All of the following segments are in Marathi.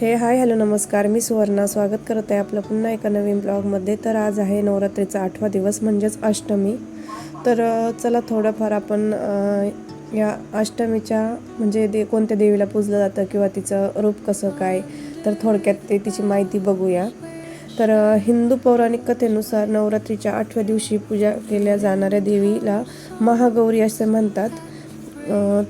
हे हाय हॅलो नमस्कार. मी सुवर्णा. स्वागत करत आहे आपलं पुन्हा एका नवीन ब्लॉगमध्ये. तर आज आहे नवरात्रीचा आठवा दिवस म्हणजेच अष्टमी. तर चला थोडंफार आपण या अष्टमीच्या म्हणजे दे कोणत्या देवीला पूजलं जातं किंवा तिचं रूप कसं काय तर थोडक्यात ते तिची माहिती बघूया. तर हिंदू पौराणिक कथेनुसार नवरात्रीच्या आठव्या दिवशी पूजा केल्या जाणाऱ्या देवीला महागौरी असे म्हणतात.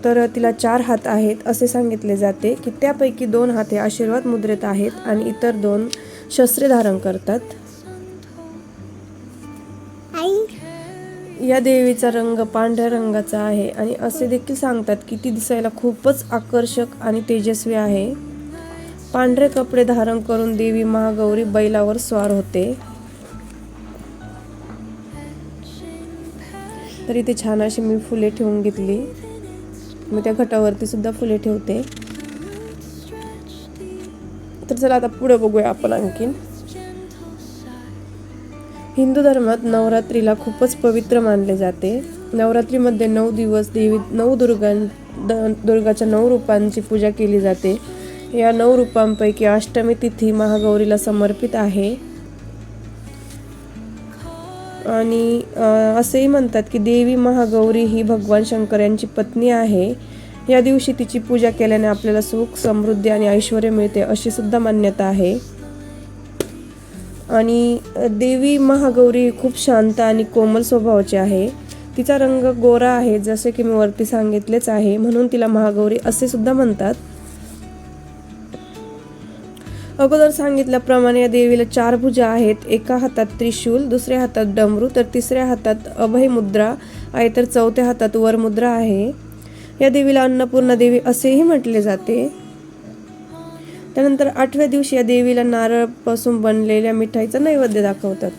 तर तिला चार हात आहेत असे सांगितले जाते की त्यापैकी दोन हात हे आशीर्वाद मुद्रेत आहेत आणि इतर दोन शस्त्रे धारण करतात. या देवीचा रंग पांढऱ्या रंगाचा आहे आणि असे देखील सांगतात की ती दिसायला खूपच आकर्षक आणि तेजस्वी आहे. पांढरे कपडे धारण करून देवी महागौरी बैलावर स्वार होते. तर इथे छान अशी मी फुले ठेवून घेतली. मी त्या घटावरती सुद्धा फुले ठेवते. तर चला आता पुढे बघूया आपण आणखीन. हिंदू धर्मात नवरात्रीला खूपच पवित्र मानले जाते. नवरात्रीमध्ये नऊ दिवस देवी नऊ दुर्गां द- दुर्गाच्या नऊ रूपांची पूजा केली जाते. या नऊ रूपांपैकी अष्टमी तिथी महागौरीला समर्पित आहे. आणि असेही म्हणतात की देवी महागौरी ही भगवान शंकर यांची पत्नी आहे. या दिवशी तिची पूजा केल्याने आपल्याला सुख समृद्धी आणि ऐश्वर मिळते अशी सुद्धा मान्यता आहे. आणि देवी महागौरी खूप शांत आणि कोमल स्वभावाची आहे. तिचा रंग गोरा आहे जसे की मी वरती सांगितलेच आहे. म्हणून तिला महागौरी असे सुद्धा म्हणतात. अगोदर सांगितल्याप्रमाणे या देवीला चार भुजा आहेत. एका हातात त्रिशूल दुसऱ्या हातात डमरू तर तिसऱ्या हातात अभय मुद्रा आहे तर चौथ्या हातात वरमुद्रा आहे. या देवीला अन्नपूर्णा देवी असेही म्हटले जाते. त्यानंतर आठव्या दिवशी या देवीला नारळपासून बनलेल्या मिठाईचा नैवेद्य दाखवतात.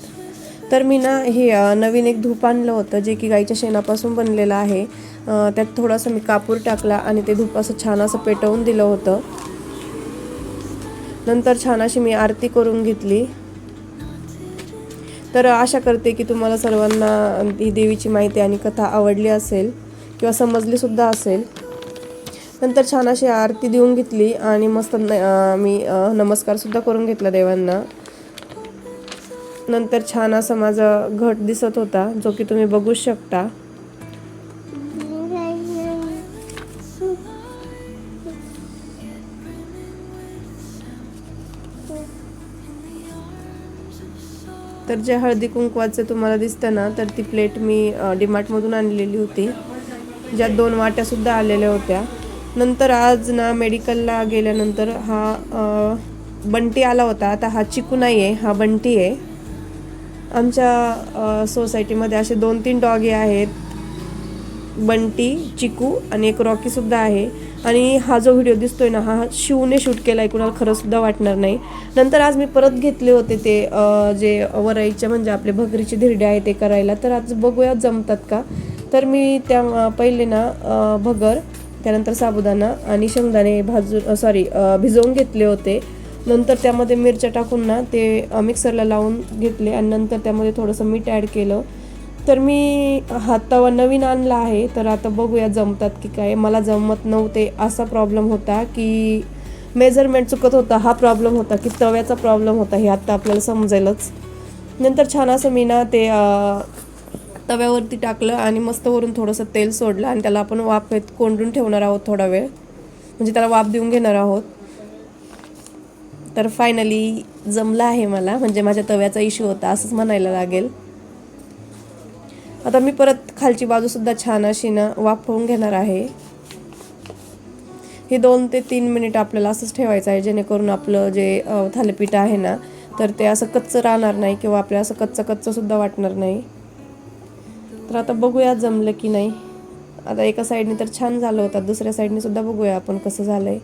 तर मी ना हे नवीन एक धूप आणलं होतं जे की गाईच्या शेणापासून बनलेलं आहे. त्यात थोडासा मी कापूर टाकला आणि ते धूप असं छान असं पेटवून दिलं होतं. नंतर छान अशी मी आरती करून घेतली. तर आशा करते की तुम्हाला सर्वांना ही देवीची माहिती आणि कथा आवडली असेल किंवा समजली सुद्धा असेल. नंतर छान अशी आरती देऊन घेतली आणि मस्त न- मी नमस्कारसुद्धा नमस्कार सुद्धा करून घेतला देवांना. नंतर छान असा माझा घट दिसत होता जो की तुम्ही बघू शकता. तर जे हळदी कुंकवाचं तुम्हाला दिसतं ना तर ती प्लेट मी डिमार्टमधून डीमार्टमधून आणलेली होती. ज्यात दोन वाट्यासुद्धा आलेल्या होत्या. नंतर आज ना मेडिकलला गेल्यानंतर हा बंटी आला होता. आता हा चिकू नाही आहे हा बंटी आहे. आमच्या सोसायटीमध्ये असे दोन तीन डॉगे आहेत. बंटी चिकू आणि एक रॉकीसुद्धा आहे. आणि हा जो व्हिडिओ दिसतोय ना हा शिवने शूट केला आहे कुणाला खरं सुद्धा वाटणार नाही. नंतर आज मी परत घेतले होते ते जे वराईचे म्हणजे आपले भगरीचे धिरडे आहे ते करायला. तर आज बघूया जमतात का? तर मी त्या पहिले ना भगर त्यानंतर साबुदाणा आणि शेंगदाणे भाजून सॉरी भिजवून घेतले होते. नंतर त्यामध्ये मिरच्या टाकून ना ते मिक्सरला लावून घेतले आणि नंतर त्यामध्ये थोडंसं मीठ ॲड केलं. तर मी हा तवा नवीन आणला आहे. तर आता बघूया जमतात की काय. मला जमत नव्हते असा प्रॉब्लेम होता की मेजरमेंट चुकत होता हा प्रॉब्लेम होता की तव्याचा प्रॉब्लेम होता हे आत्ता आपल्याला समजेलच. नंतर छान असं मी ना ते तव्यावरती टाकलं आणि मस्त वरून थोडंसं तेल सोडलं आणि त्याला आपण वाफेत कोंडून ठेवणार आहोत थोडा वेळ. म्हणजे त्याला वाफ देऊन घेणार आहोत. तर फायनली जमलं आहे मला. म्हणजे माझ्या तव्याचा इश्यू होता असंच म्हणायला लागेल. आता मी परत खालची बाजू सुद्धा छान अशी ना वाफवून घेणार आहे. हे दोन ते तीन मिनिट आपल्याला असंच ठेवायचं आहे जेणेकरून आपलं जे थालीपीठ आहे ना तर ते असं कच्चं राहणार नाही किंवा आपल्या असं कच्चं कच्चं सुद्धा वाटणार नाही. तर आता बघूया जमलं की नाही. आता एका साईडने तर छान झालं होतं दुसऱ्या साईडने सुद्धा बघूया आपण कसं झालंय.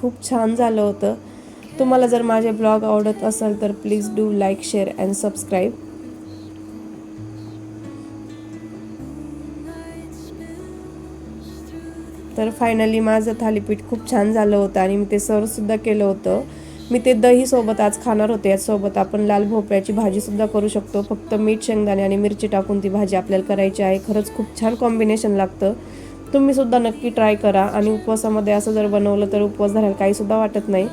खूप छान झालं होतं. तुम्हाला जर माझे ब्लॉग आवडत असेल तर please do like share and subscribe तर फायनली माझं थालीपीठ खूप छान झालं होतं आणि मी ते सर्वसुद्धा केलं होतं. मी ते दही सोबत आज खाणार होते. यासोबत आपण लाल भोपळ्याची भाजीसुद्धा करू शकतो. फक्त मीठ शेंगदाणे आणि मिरची टाकून ती भाजी आपल्याला करायची आहे. खरंच खूप छान कॉम्बिनेशन लागतं. तुम्हीसुद्धा नक्की ट्राय करा आणि उपवासामध्ये असं जर बनवलं तर उपवास धरायला काहीसुद्धा वाटत नाही.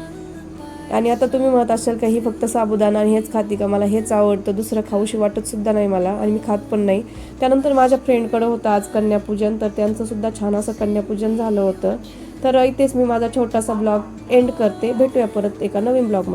आणि आता तुम्ही म्हणत असाल का ही फक्त साबुदाणा आणि हेच खाती का? मला हेच आवडतं दुसरं खाऊशी वाटतसुद्धा नाही मला आणि मी खात पण नाही. त्यानंतर माझ्या फ्रेंडकडं होतं आज कन्यापूजन तर त्यांचंसुद्धा छान असं कन्यापूजन झालं होतं. तर इथेच मी माझा छोटासा ब्लॉग एंड करते. भेटूया परत एका नवीन ब्लॉगमध्ये.